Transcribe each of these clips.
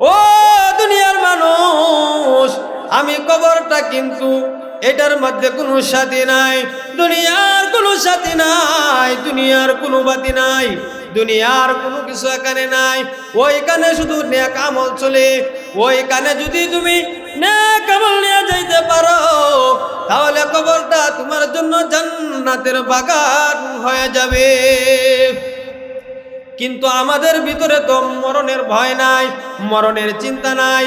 ও দুনিয়ার মানুষ, আমি কবরটা কিন্তু এটার মধ্যে কোনো সাথী নাই। দুনিয়ার কোনো সাথী নাই, দুনিয়ার কোনো বাতি নাই, দুনিয়ার কোনো কিছু এখানে নাই। ওইখানে শুধু নেক আমল চলে, ওইখানে যদি তুমি নেক আমল নিয়ে যাইতে পারো, তাহলে কবরটা তোমার জন্য জান্নাতের বাগান হয়ে যাবে। কিন্তু আমাদের ভিতরে তো মরণের ভয় নাই, মরণের চিন্তা নাই।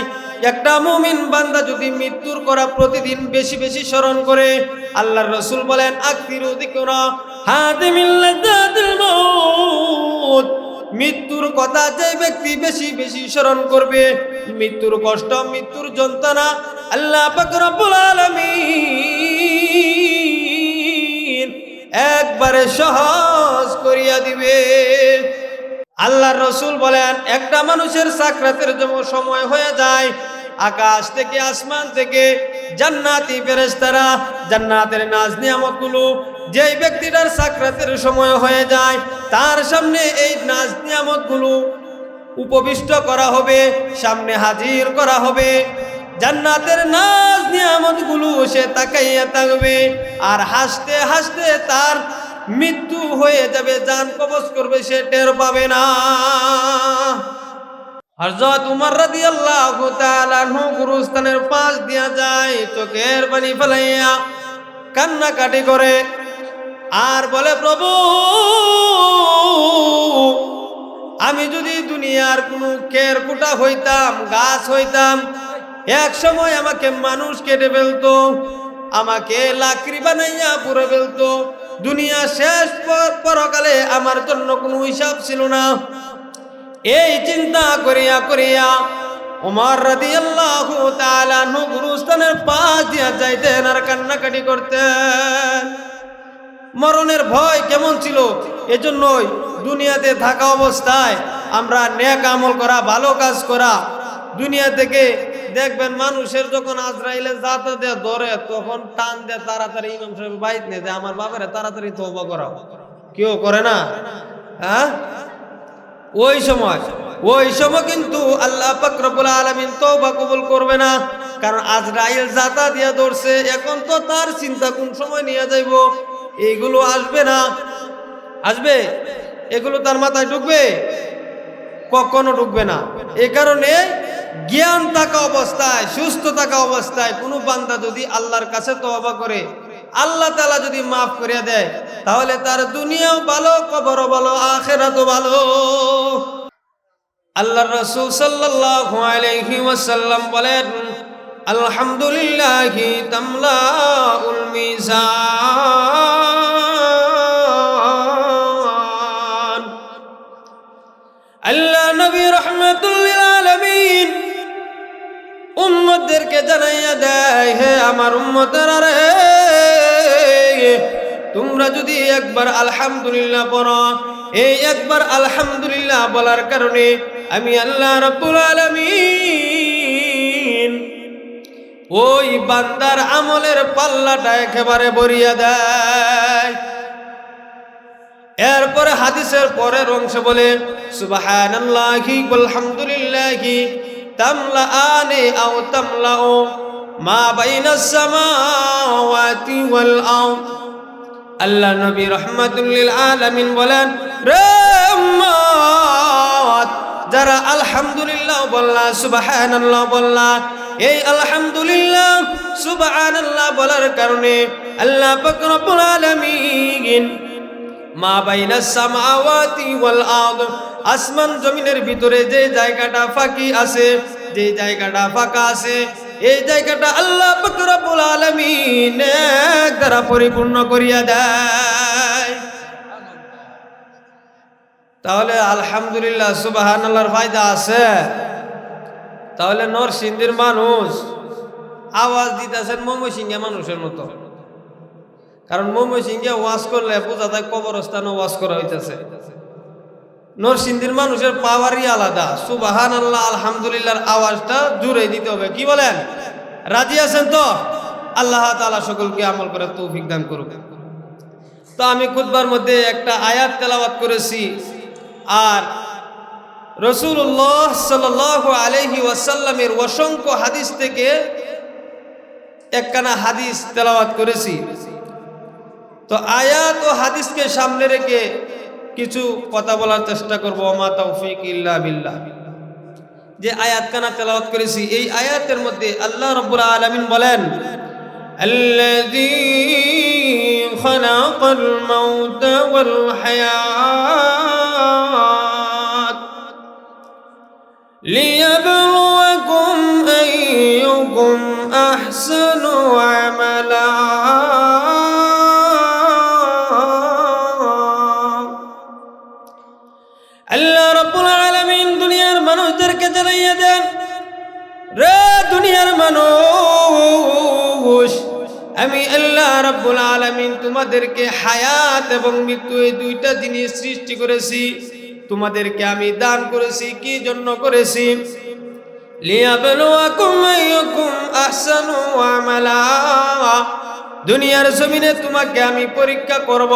একটা মুমিন বান্দা যদি মৃত্যুর করা প্রতিদিন বেশি বেশি স্মরণ করে, আল্লাহর রসুল বলেন আকতির মৃত্যুর কথা যে ব্যক্তি বেশি বেশি স্মরণ করবে, মৃত্যুর কষ্ট, মৃত্যুর যন্ত্রণা আল্লাহ একবারে সহজ করিয়া দিবে। আল্লাহর রসুল বলেন, একটা মানুষের সাকরাতের যখন সময় হয়ে যায়। আকাশ থেকে, আসমান থেকে জান্নাতি ফেরেশতারা জান্নাতের নাজ নিয়ামতগুলো যেই ব্যক্তিটার সাকরাতের সময় হয়ে যায়, তার সামনে এই নাজ নিয়ামতগুলো উপবিষ্ট করা হবে, সামনে হাজির করা হবে। জান্নাতের নাজ নিয়ামতগুলো সে তাকাইয়া থাকবে আর হাসতে হাসতে তার মৃত্যু হয়ে যাবে, যান কবজ করবে, সে টের পাবে না। হযরত উমর রাদিয়াল্লাহু তাআলা আনহু গুরুস্থানের পাশ দিয়া যায়, চোখের পানি ফেলাইয়া কান্নাকাটি করে। আর বলে, প্রভু, আমি যদি দুনিয়ার কোনো কের কুটা হইতাম, গাছ হইতাম, এক সময় আমাকে মানুষ কেটে ফেলতো, আমাকে লাকড়ি বানাইয়া পুরো ফেলতো দুনিয়া শেষ পর- পরকালে আমার জন্য কোনো হিসাব ছিল না। এই চিন্তা করিয়া করিয়া ওমর রাদিয়াল্লাহু তাআলা নু গুরুস্থানের পাশ দিয়া যাইতেন আর কান্নাকাটি করতেন। মরণের ভয় কেমন ছিল? এজন্যই দুনিয়াতে থাকা অবস্থায় আমরা নেক আমল করা, ভালো কাজ করা দুনিয়া থেকে দেখবেন মানুষের যখন আজরাইলে যাতা দিয়ে ধরে, তখন টান দেয় তাড়াতাড়ি ইমাম সাহেব বাইত নিয়ে যায় আমার বাবারে তাড়াতাড়ি তওবা করাও। কেউ করে না? হ্যাঁ? ওই সময় ওই সময় কিন্তু আল্লাহ পাক রব্বুল আলামিন তওবা কবুল করবে না, কারণ আজ আজরাইল জাতা দিয়া ধরছে, এখন তো তার চিন্তা কোন সময় নিয়ে যাইব? এইগুলো আসবে না। আসবে? এগুলো তার মাথায় ঢুকবে? কখনো ঢুকবে না। এ কারণে জ্ঞান থাকা অবস্থায়, সুস্থ থাকা অবস্থায় কোনো বান্দা যদি আল্লাহর কাছে তওবা করে, আল্লাহ তালা যদি মাফ করে দেয়, তাহলে তার দুনিয়াও ভালো, কবরও ভালো, আখেরাতও ভালো। আল্লাহ রসুল ওয়াসাল্লাম বলেন, আলহামদুলিল্লাহি উম্মতদেরকে জানাইয়া দেয়, হে আমার উম্মতের রে, তোমরা যদি একবার আলহামদুলিল্লাহ পড়ো, এই একবার আলহামদুলিল্লাহ বলার কারণে আমি আল্লাহ রাব্বুল আলামিন ওই বান্দার আমলের পাল্লাটা একেবারে ভরিয়া দেয়। এরপরে হাদিসের পরের অংশ বলে, সুবহানাল্লাহি ওয়ালহামদুলিল্লাহি তামলাআনে আও তামলাউ মা বাইনাস সামাওয়াতি ওয়াল আরদ আল্লাহ নবী রহমাতুল্লিল আলামিন বলেন, রে যারা আলহামদুলিল্লাহ বললা, সুবহানাল্লাহ বললা, এই আলহামদুলিল্লাহ সুবহানাল্লাহ বলার কারণে আল্লাহ পাক রব্বুল মা বাইনা সামাওয়াতি ওয়াল আরদ, আসমান জমিনের ভিতরে যে জায়গাটা ফাঁকি আছে, যে জায়গাটা ফাঁকা আছে, এই জায়গাটা আল্লাহ রব্বুল আলামিন দ্বারা পরিপূর্ণ করিয়া দেয়। তাহলে আলহামদুলিল্লাহ, সুবহানাল্লাহর ফায়দা আছে। তাহলে নরসিংদীর মানুষ আওয়াজ দিতেছেন ময়মনসিংহে মানুষের মতো। কারণ ময়মনসিংহে ওয়াজ করলে বোঝা যায় কবরস্থানে ওয়াজ করা হইতেছে। নরসিংদীর মানুষের পাওয়ারই আলাদা। সুবাহান আল্লাহ আলহামদুলিল্লাহর আওয়াজটা জুড়ে দিতে হবে। কি বলেন? রাজি আছেন তো? আল্লাহ তাআলা সকলকে আমল করে তৌফিক দান করুক। তো আমি খুতবার মধ্যে একটা আয়াত তেলাওয়াত করেছি। আর রসুল্লাহ সাল আলহি ওয়াসাল্লামের অসংখ্য হাদিস থেকে একখানা হাদিস তেলাওয়াত করেছি। তো আয়াত ও হাদিসকে সামনে রেখে কিছু কথা বলার চেষ্টা করবো মা তৌফিক ইল্লা বিল্লাহ যে আয়াত কানা তেলাওয়াত করেছি এই আয়াতের মধ্যে আল্লাহ রব্বুল আলামিন বলেন الذي خلق الموت والحياة মানুষ। আমি আল্লাহ রব্বুল আলামিন তোমাদেরকে হায়াত এবং মৃত্যু এই দুইটা জিনিস সৃষ্টি করেছি। তোমাদেরকে আমি দান করেছি, কি জন্য করেছি? দুনিয়ার জমিনে তোমাকে আমি পরীক্ষা করব,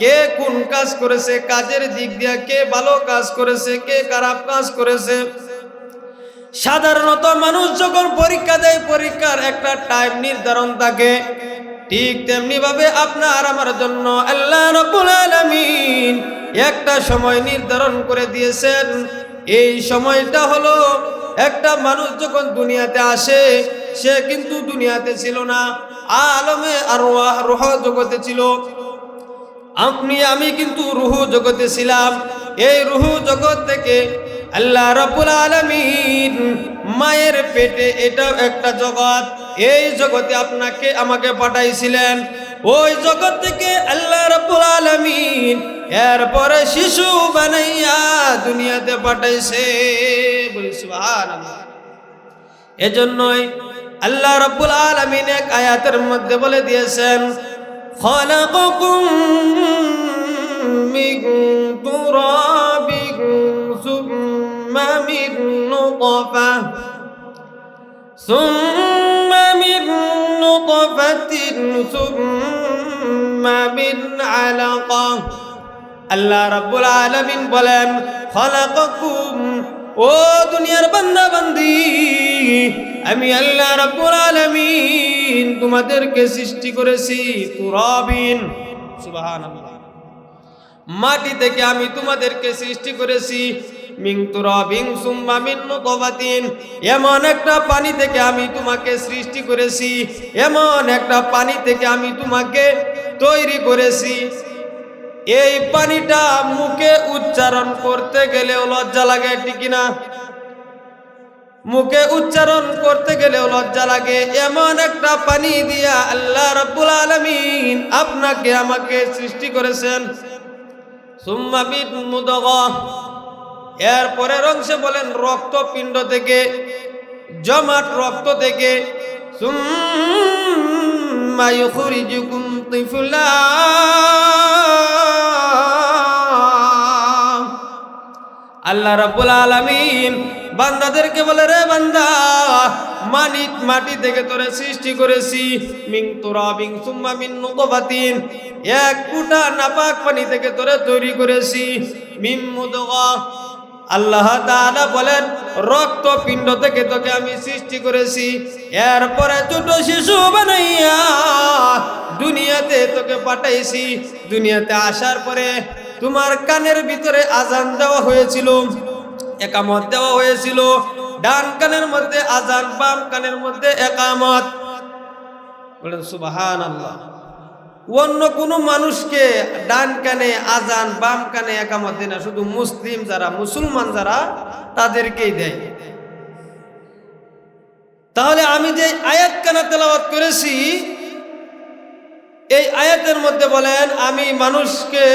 কে কোন কাজ করেছে, কাজের দিক দিয়ে কে ভালো কাজ করেছে, কে খারাপ কাজ করেছে। সাধারণত মানুষ যখন পরীক্ষা দেয়, পরীক্ষার একটা টাইম নির্ধারণ থাকে। ঠিক তেমনি ভাবে আপনার আমার জন্য আল্লাহ রব্বুল আলামিন একটা সময় নির্ধারণ করে দিয়েছেন। এই সময়টা হলো একটা মানুষ যখন দুনিয়াতে আসে, সে কিন্তু দুনিয়াতে ছিল না। আলমে আর রুহ জগতে ছিল। আপনি, আমি কিন্তু রুহু জগতে ছিলাম। এই রুহু জগৎ থেকে আল্লাহ রবুল আলমিন মায়ের পেটে এটাও একটা জগৎ। এই জগতে আপনাকে আমাকে পাঠাইছিলেন। ওই জগৎ থেকে আল্লাহ রবুল আলমিন এরপরে শিশু বানাইয়া দুনিয়াতে পাঠাইছে। এজন্যই আল্লাহ রবুল আলমিন এক আয়াতের মধ্যে বলে দিয়েছেন খলাকুম মিন তুরা من نطفة ثم من نطفة ثم من علقة আল্লাহ রাব্বুল আলামিন বলেন খলাকাকুম ও দুনিয়ার বান্দা বান্দি আমি আল্লাহ রাব্বুল আলামিন তোমাদেরকে সৃষ্টি করেছি তুরাবিন সুবহানাল্লাহ মাটি থেকে আমি তোমাদেরকে সৃষ্টি করেছি মিং তুরাবিন সুম্মা মিন নুতফাতিন এমন একটা পানি থেকে আমি তোমাকে সৃষ্টি করেছি। এমন একটা পানি থেকে আমি তোমাকে তৈরি করেছি। এই পানিটা মুখে উচ্চারণ করতে গেলেও লজ্জা লাগে, ঠিক না মুখে উচ্চারণ করতে গেলেও লজ্জা লাগে। এমন একটা পানি দিয়া আল্লাহ রাব্বুল আলামিন আপনাকে আমাকে সৃষ্টি করেছেন। সুম্মা বিদ মুদগা। এর পরের অংশে বলেন রক্তপিণ্ড থেকে, জমাট রক্ত থেকে আল্লাহ রাব্বুল আলামিন বান্দাদেরকে বলে, রে বান্দা মানি মাটি থেকে তোরে সৃষ্টি করেছি, মিং তুরাবিং সুম্মা মিন নুতফাতিন। এক ফুটা নাপাক পানি থেকে তোরে তৈরি করেছি মিম মুদগা আল্লাহ তাআলা বলেন, রক্ত পিণ্ড থেকে তোকে আমি সৃষ্টি করেছি। এরপরে ছোট শিশু বানাইয়া দুনিয়াতে তোকে পাঠাইছি। দুনিয়াতে আসার পরে তোমার কানের ভিতরে আজান দেওয়া হয়েছিল, একামত দেওয়া হয়েছিল। ডান কানের মধ্যে আজান, বাম কানের মধ্যে একামত। বলেন সুবাহান আল্লাহ অন্য কোনো মানুষকে ডান কানে, আজান, বাম কানে একামত দেয় না। শুধু মুসলিম যারা, মুসলমান যারা, তাদেরকেই দেয়। তাহলে আমি যে আয়াত কানা তেলাওয়াত করেছি, এই আয়াতের মধ্যে বলেন, আমি মানুষকে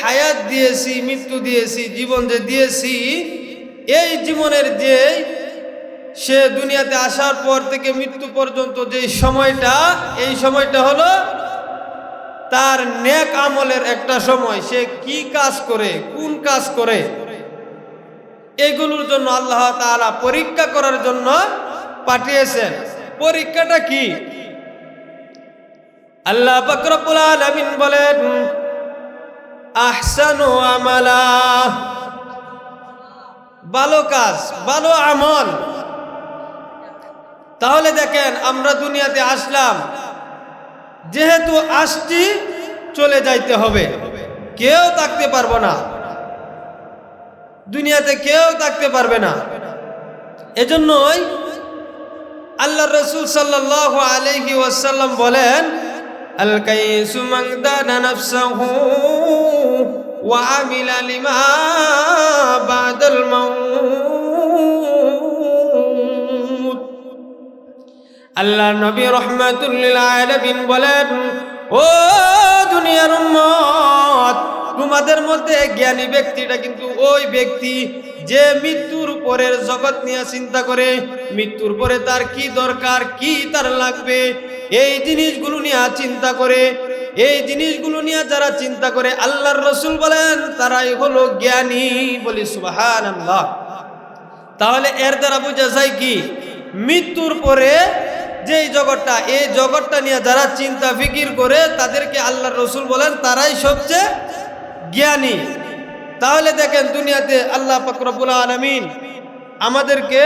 হায়াত দিয়েছি, মৃত্যু দিয়েছি, জীবন যে দিয়েছি, এই জীবনের যে সে দুনিয়াতে আসার পর থেকে মৃত্যু পর্যন্ত যে সময়টা, এই সময়টা হলো তার নেক আমলের একটা সময় সে কি কাজ করে, কোন কাজ করে, এগুলোর জন্য আল্লাহ তাআলা পরীক্ষা করার জন্য পাঠিয়েছেন। পরীক্ষাটা কি? আল্লাহ বকরবুল আলমিন বলেন, আহসানু আমালা। ভালো কাজ, ভালো আমল। তাহলে দেখেন, আমরা দুনিয়াতে আসলাম যেহেতু আসছি, চলে যাইতে হবে। কেউ থাকতে পারব না। দুনিয়াতে কেউ থাকতে পারবে না। এজন্যই আল্লাহ রসুল সাল্লাহ আলহি ওয়াসাল্লাম বলেন, আল আল্লাহ নবী রহমাতুল্লিল বলেন, ও দুনিয়ার উম্মত, তোমাদের মধ্যে জ্ঞানী ব্যক্তিটা কিন্তু ওই ব্যক্তি যে মৃত্যুর পরের জগৎ নিয়ে চিন্তা করে। মৃত্যুর পরে তার কি দরকার, কি তার লাগবে? এই জিনিসগুলো নিয়ে চিন্তা করে। এই জিনিসগুলো নিয়ে যারা চিন্তা করে, আল্লাহর রসুল বলেন, তারাই হলো জ্ঞানী বলি সুবাহান তাহলে এর দ্বারা বোঝা যায় কি? মৃত্যুর পরে যেই জগৎটা, এই জগৎটা নিয়ে যারা চিন্তা, ফিকির করে, তাদেরকে আল্লাহ রসুল বলেন, তারাই সবচেয়ে জ্ঞানী। তাহলে দেখেন দুনিয়াতে আল্লাহ ফকরবুল আলমিন আমাদেরকে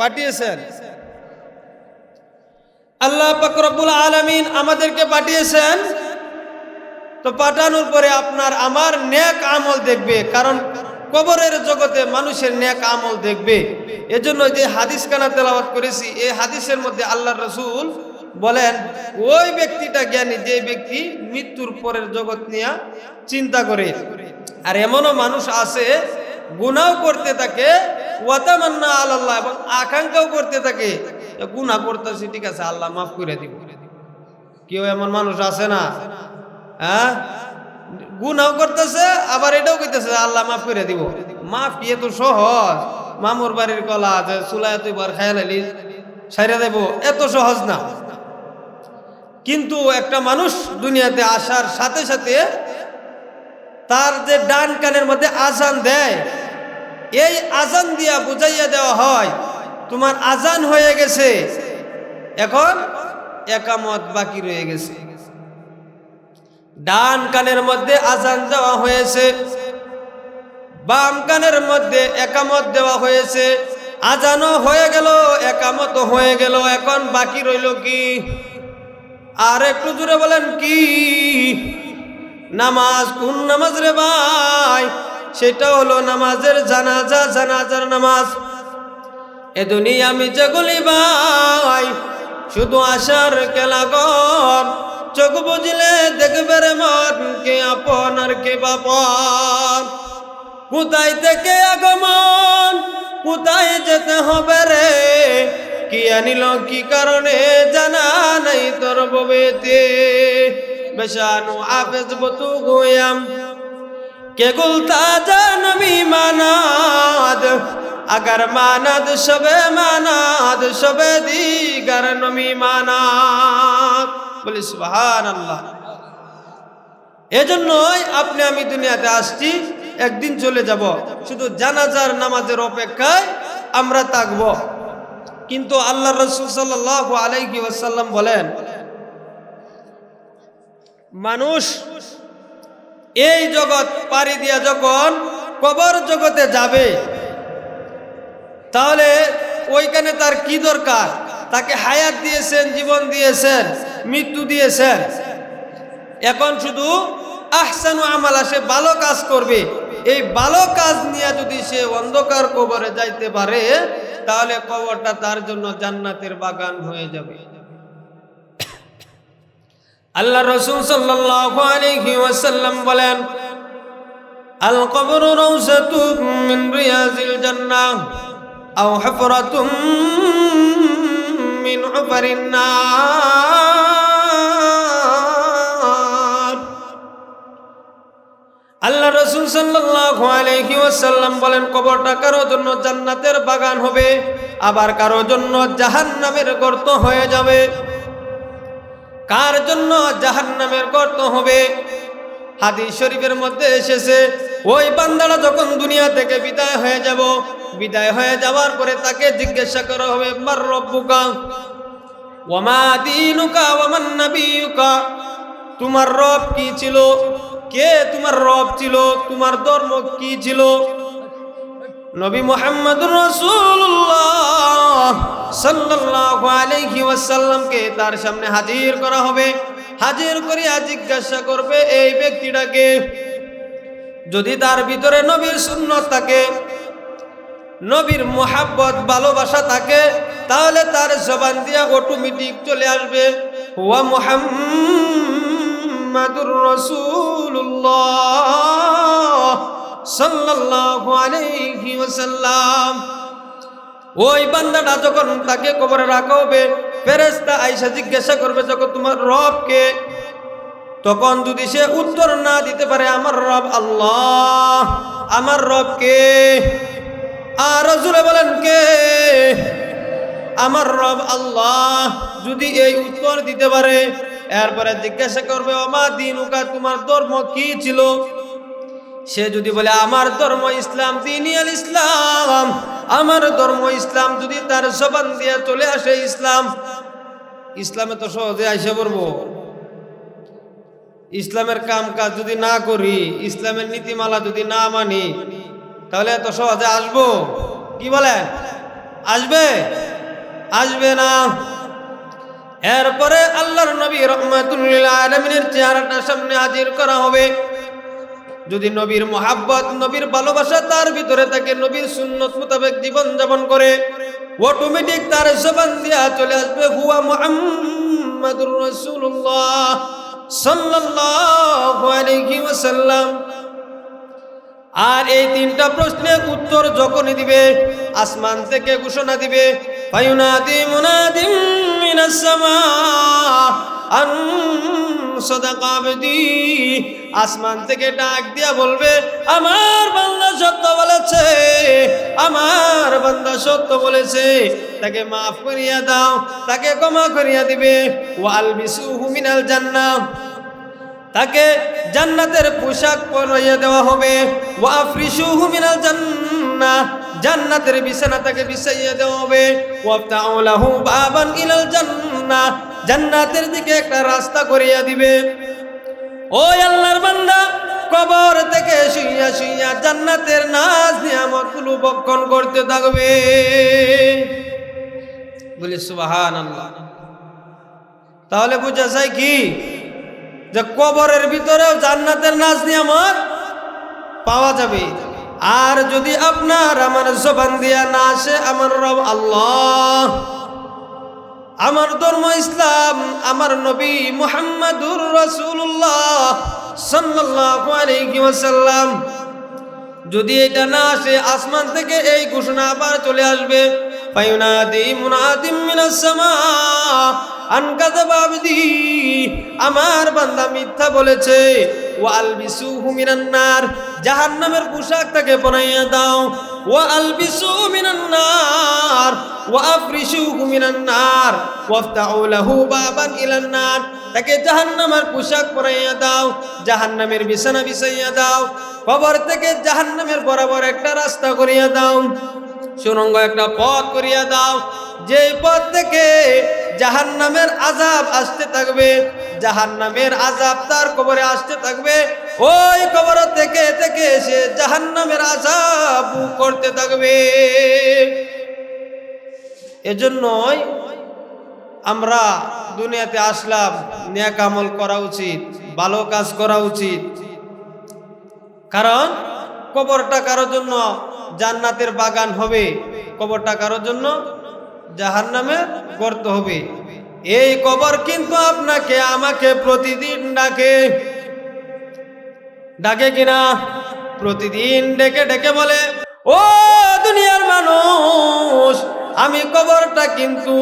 পাঠিয়েছেন। আল্লাহ ফকরবুল আলমিন আমাদেরকে পাঠিয়েছেন। তো পাঠানোর পরে আপনার আমার নেক আমল দেখবে, কারণ কবরের জগতে মানুষের নেক আমল দেখবে। এজন্য যে হাদিস কানা তেলাওয়াত করেছি এই হাদিসের মধ্যে আল্লাহ রসুল বলেন, ওই ব্যক্তিটা জ্ঞানী, যে ব্যক্তি মৃত্যুর পরের জগৎ নিয়ে চিন্তা করে। আর এমনও মানুষ আছে গুনাও করতে থাকে, ওয়াতামান্না আল্লাহ এবং আকাঙ্ক্ষাও করতে থাকে। গুনাহ করতেছি, ঠিক আছে, আল্লাহ মাফ করে দিব। কেউ এমন মানুষ আছে না? হ্যাঁ? গুনাও করতেছে, আবার এটাও কইতেছে, আল্লাহ মাফ করে দিব। মাফ কি এত সহজ। মামুর বাড়ির কলা যে চুলায় তুই বার খাইয়া লাইলি, সাইরা দেব এত সহজ না। কিন্তু একটা মানুষ দুনিয়াতে আসার সাথে সাথে তার যে ডান কানের মধ্যে আজান দেয়, এই আজান দিয়া বুঝাইয়া দেওয়া হয়, তোমার আজান হয়ে গেছে, এখন একামত বাকি রয়ে গেছে। ডান কানের মধ্যে আজান দেওয়া হয়েছে, বাম কানের মধ্যে একামত দেওয়া হয়েছে, আজানও হয়ে গেল একামত হয়ে গেল, এখন বাকি রইল কি? আর একটু জুড়ে বলেন কি? নামাজ কোন নামাজ রে ভাই? সেটা হলো নামাজের জানাজা, জানাজার নামাজ। এ দুনিয়া আমি যেগুলি ভাই, শুধু আসার কেলাগর চোখ বুঝলে দেখবে রে মন, কে আপন আর কে বাপন? কোথায় থেকে আগমন? কোথায় যেতে হবে রে? কি আনিল, কি কারণে? জানা নাই তোর ববেতে বেশানু আফেজ বতু গোয়াম। কে গুলতা জানবি মানাদ? আগার মানাদ, সবে মানাদ, সবে দিগার নমি মানাদ। বলি সুবহান আল্লাহ এজন্যই আপনি, আমি দুনিয়াতে আসছি, একদিন চলে যাব। শুধু জানাজার নামাজের অপেক্ষায় আমরা থাকব। কিন্তু আল্লাহ রসুল সাল্লাহ আলাইকি ওয়াসাল্লাম বলেন, মানুষ এই জগৎ পাড়ি দিয়া যখন কবর জগতে যাবে, তাহলে ওইখানে তার কি দরকার? তাকে হায়াত দিয়েছেন, জীবন দিয়েছেন, মৃত্যু দিয়েছেন। এখন শুধু আহসানু আমালা, সে ভালো কাজ করবে। এই ভালো কাজ নিয়ে যদি সে অন্ধকার কবরে যাইতে পারে, তাহলে কবরটা তার জন্য জান্নাতের বাগান হয়ে যাবে। আল্লাহ রসুল আলাইহি বলেন, আল কবর জান্নাহ, আও হুফরাতুম মিন হুফারিন নার আল্লাহ রসুল সাল্লাল্লাহু আলাইহি ওয়াসাল্লাম বলেন, কবরটা কারও জন্য জান্নাতের বাগান হবে, আবার কারও জন্য জাহান্নামের গর্ত হয়ে যাবে। কার জন্য জাহান্নামের গর্ত হবে? হাদিস শরীফের মধ্যে এসেছে, ওই বান্দারা যখন দুনিয়া থেকে বিদায় হয়ে যাব বিদায় হয়ে যাওয়ার পরে তাকে জিজ্ঞাসা করা হবে, মার রব্বুকা? ওয়ামা দিনুকা ওয়ামান নাবিয়ুকা? তোমার রব কি ছিল? কে তোমার রব ছিল? তোমার ধর্ম কি ছিল? নবী মোহাম্মদ রাসূলুল্লাহ সাল্লাল্লাহু আলাইহি ওয়াসাল্লামকে তার সামনে হাজির করা হবে। হাজির করিয়া জিজ্ঞাসা করবে, এই ব্যক্তিটাকে যদি তার ভিতরে নবীর সুন্নত থাকে নবীর মোহাব্বত, ভালোবাসা থাকে, তাহলে তার জবান দিয়া অটোমেটিক চলে আসবে। ওয়া মুহাম্মাদুর রাসূলুল্লাহ সাল্লাল্লাহু আলাইহি ওয়াসাল্লাম। ওই বান্দাটা যখন তাকে কবরে রাখা হবে ফেরেশতা আইসা জিজ্ঞাসা করবে যখন তোমার রবকে তখন যদি সে উত্তর না দিতে পারে, আমার রব আল্লাহ, আমার রবকে আর রসুলে বলেন কে? আমার রব আল্লাহ। যদি এই উত্তর দিতে পারে, এরপরে জিজ্ঞাসা করবে আমা দিন উকা তোমার ধর্ম কি ছিল? সে যদি বলে, আমার ধর্ম ইসলাম তিনি আল ইসলাম। আমার ধর্ম ইসলাম যদি তার জবান দিয়ে চলে আসে ইসলাম। ইসলামে তো সহজে আইসে পড়ব। ইসলামের কাম কাজ যদি না করি, ইসলামের নীতিমালা যদি না মানি তাহলে এত সহজে আসব? কি বলেন? আসবে? আসবে না। এরপরে আল্লাহর নবী রহমাতুল্লিল চেহারাটা সামনে হাজির করা হবে। যদি নবীর মোহাব্বত, নবীর ভালোবাসা তার ভিতরে থাকে, নবীর সুন্নত মোতাবেক জীবন যাপন করে অটোমেটিক তার জবান দিয়া চলে আসবে, হুয়া মুহাম্মাদুর রাসূলুল্লাহ সাল্লাল্লাহু আলাইহি ওয়াসাল্লাম। আর এই তিনটা প্রশ্নের উত্তর যখনই দিবে, আসমান থেকে ঘোষণা দিবে আসমান থেকে ডাক দিয়া বলবে, আমার বান্দা সত্য বলেছে, আমার বান্দা সত্য বলেছে। তাকে মাফ করিয়া দাও, তাকে ক্ষমা করিয়া দিবে। ওয়াল বিসুহু মিনাল জান্নাহ। তাকে জান্নাতের পোশাক পরাইয়া দেওয়া হবে। ওয়াফরিশুহু মিনাল জান্নাহ, জান্নাতের বিছানা তাকে বিছাইয়া দেওয়া হবে। ওয়াফতাউ লাহু বাবান ইলাল জান্নাহ, জান্নাতের দিকে একটা রাস্তা করিয়া দিবে। ও আল্লাহর বান্দা কবর থেকে শুইয়া শুইয়া জান্নাতের নাজ নিয়ামতগুলো বক্ষণ করতে থাকবে। বলি সুবাহান আল্লাহ তাহলে বুঝা যায় কি? যে কবরের ভিতরেও জান্নাতের নাজ নিয়ামত পাওয়া যাবে। আর যদি আপনার আমার জবান দিয়া না আসে, আমার রব আল্লাহ, আমার ধর্ম ইসলাম, আমার নবী মুহাম্মাদুর আলাইহি ওয়াসাল্লাম, যদি এটা না আসে, আসমান থেকে এই ঘোষণা আবার চলে আসবে। ফায়ুনাদি মুনাদিম মিনাস সামা আমার বান্দা মিথ্যা বলেছে, ওয়া আলবিসুহু মিনান নার, জাহান্নামের পোশাক তাকে পরাইয়া দাও, ওয়া আলবিসু মিনান নার, ওয়া আফরিশুহু মিনান নার, ওয়াফতাউ বাবান ইলান নার, তাকে জাহান্নামের পোশাক পরাইয়া দাও, জাহান্নামের বিছানা বিছাইয়া দাও, কবর থেকে জাহান্নামের বরাবর একটা রাস্তা করিয়া দাও, সুরঙ্গ একটা পথ করিয়া দাও যে পথ থেকে জাহান্নামের আজাব আসতে থাকবে। জাহান্নামের আজাব তার কবরে আসতে থাকবে। ওই কবর থেকে থেকে সে জাহান্নামের আজাব করতে থাকবে। এজন্যই আমরা দুনিয়াতে আসলাম ন্যাক আমল করা উচিত, ভালো কাজ করা উচিত। কারণ কবরটা কারোর জন্য জান্নাতের বাগান হবে। কবরটা কারোর জন্য জাহান্নামের করতে হবে। এই কবর কিন্তু আপনাকে, আমাকে প্রতিদিন ডাকে। ডাকে কিনা? প্রতিদিন ডেকে ডেকে বলে, ও দুনিয়ার মানুষ, আমি কবরটা কিন্তু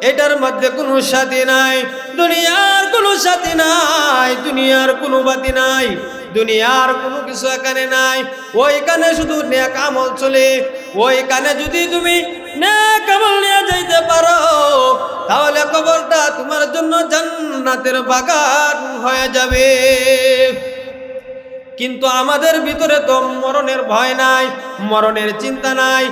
এটার মধ্যে কোনো সাথী নাই। দুনিয়ার কোনো সাথী নাই, দুনিয়ার কোনো বাতি নাই, দুনিয়ার কোনো কিছু এখানে নাই। ওইখানে শুধু নেক আমল চলে। ওইখানে যদি তুমি নেক আমল যাইতে পারো। তাহলে কবরটা তোমার জন্য জান্নাতের বাগান হয়ে যাবে। কিন্তু আমাদের ভিতরে তো মরণের ভয় নাই, মরণের চিন্তা নাই।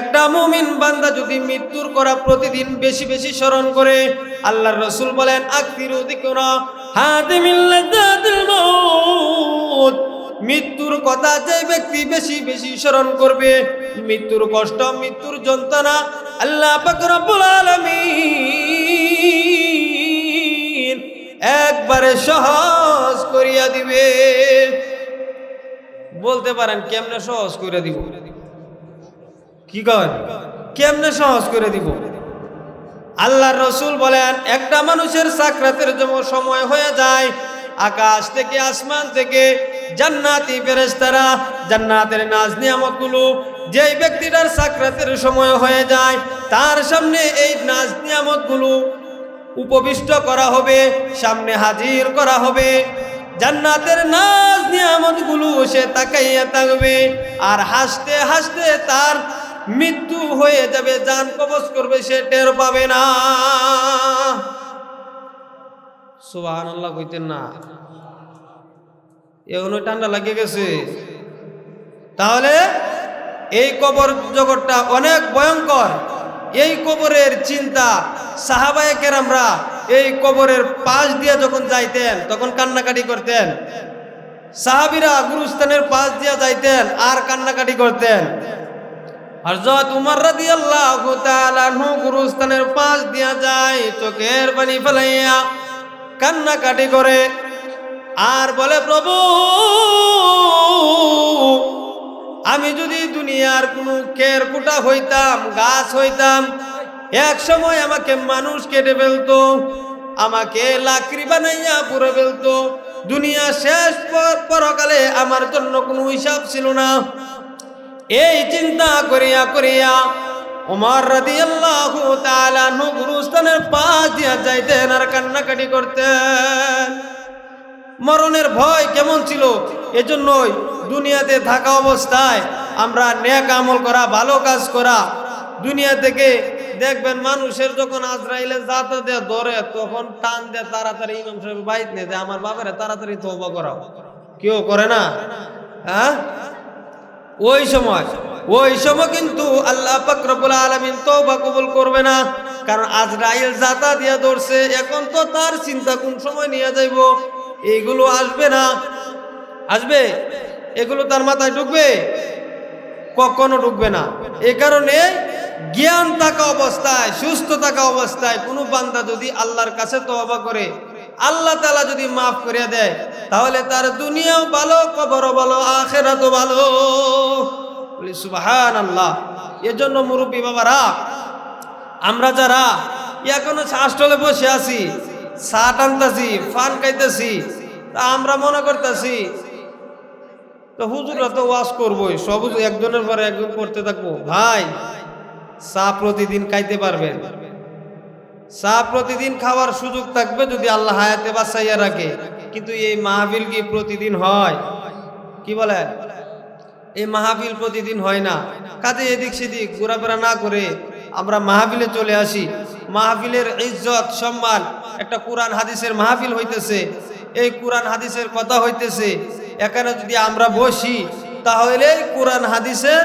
একটা মুমিন বান্দা যদি মৃত্যুর করা প্রতিদিন বেশি বেশি স্মরণ করে, আল্লাহর রসুল বলেন আকতিরু দিকরা হাতিমিল্লাদাতিল মাউত। মৃত্যুর কথা যে ব্যক্তি বেশি বেশি স্মরণ করবে, মৃত্যুর কষ্ট, মৃত্যুর যন্ত্রণা আল্লাহ একবারে সহজ করিয়া দিবে। বলতে পারেন, কেমনে সহজ করে দিব? কি কর কেমনে সহজ করে দিব? আল্লাহর রসুল বলেন, একটা মানুষের সাকরাতের যেমন সময় হয়ে যায়, আকাশ থেকে, আসমান থেকে জান্নাতি ফেরেশতারা জান্নাতের নাজ নিয়ামতগুলো যেই ব্যক্তিটার সাকরাতের সময় হয়ে যায়, তার সামনে এই নাজ নিয়ামতগুলো উপবিষ্ট করা হবে, সামনে হাজির করা হবে। জান্নাতের নাজ নিয়ামতগুলো সে তাকাইয়া থাকবে আর হাসতে হাসতে তার মৃত্যু হয়ে যাবে, যান কবচ করবে, সে টের পাবে না। সুবাহান আল্লাহ কইতেন না। এগুলো ঠান্ডা লাগে গেছে। তাহলে এই কবর জগৎটা অনেক ভয়ঙ্কর। এই কবরের চিন্তা সাহাবায়ে কেরামরা এই কবরের পাশ দিয়ে যখন যাইতেন, তখন কান্নাকাটি করতেন। সাহাবিরা গুরুস্থানের পাশ দিয়ে যাইতেন, আর কান্নাকাটি করতেন। হযরত উমর তাআলা আনহু গুরুস্থানের পাশ দিয়া যায়, চোখের পানি ফেলাইয়া কান্নাকাটি করে। আর বলে, প্রভু, আমি যদি দুনিয়ার কোনো কের কুটা হইতাম, গাছ হইতাম, এক সময় আমাকে মানুষ কেটে ফেলতো, আমাকে লাকড়ি বানাইয়া পুরো ফেলতো, দুনিয়া শেষ পর- পরকালে আমার জন্য কোনো হিসাব ছিল না। এই চিন্তা করিয়া করিয়া ওমর রাদিয়াল্লাহু তাআলা নু গুরুস্থানের পাশ দিয়া যাইতেন আর কান্নাকাটি করতেন। মরণের ভয় কেমন ছিল? এজন্যই দুনিয়াতে থাকা অবস্থায় আমরা নেক আমল করা, ভালো কাজ করা, দুনিয়া থেকে দেখবেন মানুষের যখন আজরাইলে যাতে দেয় ধরে, তখন টান দেয় তাড়াতাড়ি ইমাম সাহেব বাইত নেই যে, আমার বাবারে তাড়াতাড়ি তওবা করাও। কেউ করে না? হ্যাঁ? ওই সময় ওই সময় কিন্তু আল্লাহ পাক রব্বুল আলামিন তওবা কবুল করবে না। কারণ আজরাইল জাতা দিয়া ধরছে, এখন তো তার চিন্তা কোন সময় নিয়ে যাইব? এইগুলো আসবে না। আসবে? এগুলো তার মাথায় ঢুকবে? কখনো ঢুকবে না। এ কারণে জ্ঞান থাকা অবস্থায়, সুস্থ থাকা অবস্থায় কোনো বান্দা যদি আল্লাহর কাছে তওবা করে, আল্লাহ তালা যদি মাফ করে দেয়, তাহলে তার দুনিয়াও ভালো, কবরও ভালো, আখেরাতও ভালো। বলি সুবাহান আল্লাহ এজন্য মুরব্বী বাবারা, আমরা যারা এখনও হাস্টলে বসে আছি চা টানতেছি ফান খাইতেছি, তা আমরা মনে করতেছি, তো হুজুররা তো ওয়াশ করবোই, সব একজনের পরে একজন করতে থাকব। ভাই, চা প্রতিদিন খাইতে পারবেন চা প্রতিদিন খাওয়ার সুযোগ থাকবে যদি আল্লাহ হায়াতে বাঁচাইয়া রাখে। কিন্তু এই মাহফিল কি প্রতিদিন হয়? কি বলে? এই মাহফিল প্রতিদিন হয় না। কাজে এদিক সেদিক, ঘোরাফেরা না করে আমরা মাহফিলে চলে আসি। মাহফিলের ইজ্জত, সম্মান। একটা কোরআন হাদিসের মাহফিল হইতেছে। এই কোরআন হাদিসের কথা হইতেছে, এখানে যদি আমরা বসি, তাহলে কোরআন হাদিসের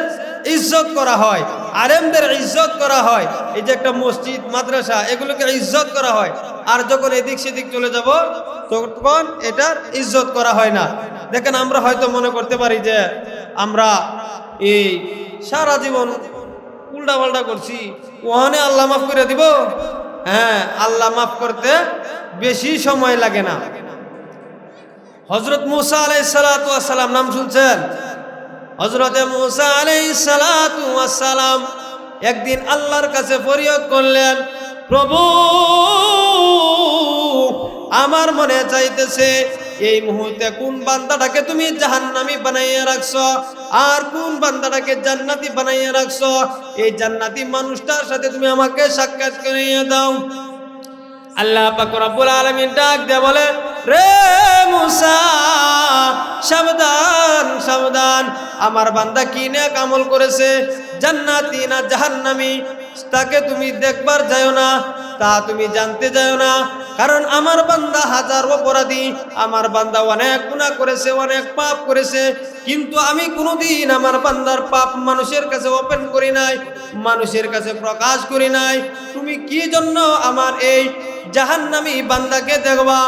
ইজ্জত করা হয়, আলেমদের ইজ্জত করা হয়। এই যে একটা মসজিদ, মাদ্রাসা, এগুলোকে ইজ্জত করা হয়। আর যখন এদিক সেদিক চলে যাব, তখন এটার ইজ্জত করা হয় না। দেখেন, আমরা হয়তো মনে করতে পারি যে আমরা এই সারা জীবন উল্টা পাল্টা করছি। ওখানে আল্লাহ মাফ করে দিব? হ্যাঁ আল্লাহ মাফ করতে বেশি সময় লাগে না। হজরত মুসা আলাই সালাম, নাম শুনছেন? হজরত মুসা আলাই সালাম একদিন আল্লাহর কাছে ফরিয়াদ করলেন, প্রভু, আমার মনে চাইতেছে এই মুহূর্তে কোন বান্দাটাকে তুমি জাহান্নামি বানাইয়া রাখছো? আর কোন বান্দাটাকে জান্নাতি বানাইয়া রাখছো? এই জান্নাতি মানুষটার সাথে তুমি আমাকে সাক্ষাৎ করিয়ে দাও। আল্লাহ পাক রব্বুল আলামিন ডাক দিয়ে বলে, রে মুসা, সাবধান সাবধান। আমার বান্দা কি নেক আমল করেছে? জান্নাতি না জাহান্নামি? তাকে তুমি দেখবার যাও না, তা তুমি জানতে যাও না। কারণ আমার বান্দা হাজার অপরাধী, আমার বান্দা অনেক গুনাহ করেছে, অনেক পাপ করেছে। কিন্তু আমি কোনোদিন আমার বান্দার পাপ মানুষের কাছে ওপেন করি নাই, মানুষের কাছে প্রকাশ করি নাই। তুমি কি জন্য আমার এই জাহান্নামী বান্দাকে দেখবা?